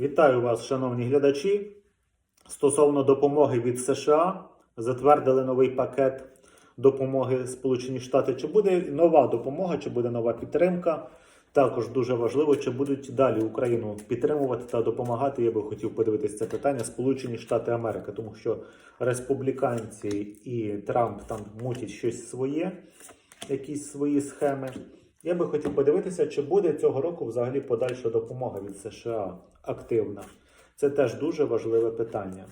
Вітаю вас, шановні глядачі. Стосовно допомоги від США, затвердили новий пакет допомоги Сполучені Штати. Чи буде нова допомога, чи буде нова підтримка? Також дуже важливо, чи будуть далі Україну підтримувати та допомагати. Я би хотів подивитися це питання Сполучені Штати Америки, тому що республіканці і Трамп там мутять щось своє, якісь свої схеми. Я би хотів подивитися, чи буде цього року взагалі подальша допомога від США активна. Це теж дуже важливе питання.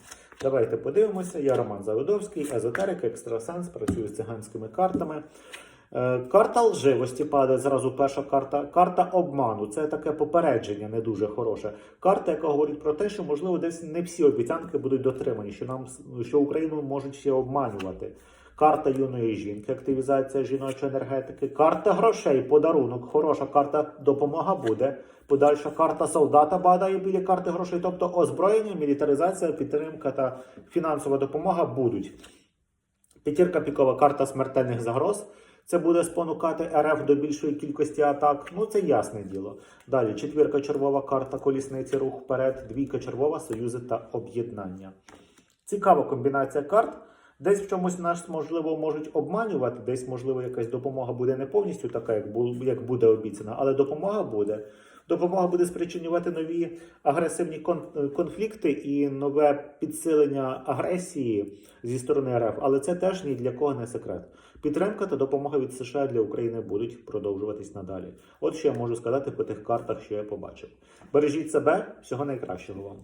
Давайте подивимося. Я Роман Заводовський, езотерик, екстрасенс, працюю з циганськими картами. Е, Карта лживості падає зразу перша карта. Карта обману. Це таке попередження, не дуже хороше. Карта, яка говорить про те, що можливо десь не всі обіцянки будуть дотримані, що нам що Україну можуть ще обманювати. Карта юної жінки, активізація жіночої енергетики, карта грошей, подарунок, хороша карта допомога буде. Подальша карта солдата бадає біля карти грошей, тобто озброєння, мілітаризація, підтримка та фінансова допомога будуть. П'ятірка пікова карта смертельних загроз. Це буде спонукати РФ до більшої кількості атак. Ну це ясне діло. Далі четвірка червова карта колісниці, рух вперед, двійка червова, союзи та об'єднання. Цікава комбінація карт. Десь в чомусь нас можливо можуть обманювати, десь можливо якась допомога буде не повністю така, як як буде обіцяна, але допомога буде. Допомога буде спричинювати нові агресивні кон- конфлікти і нове підсилення агресії зі сторони РФ. Але це теж ні для кого не секрет. Підтримка та допомога від США для України будуть продовжуватись надалі. От що я можу сказати по тих картах, що я побачив. Бережіть себе, всього найкращого вам.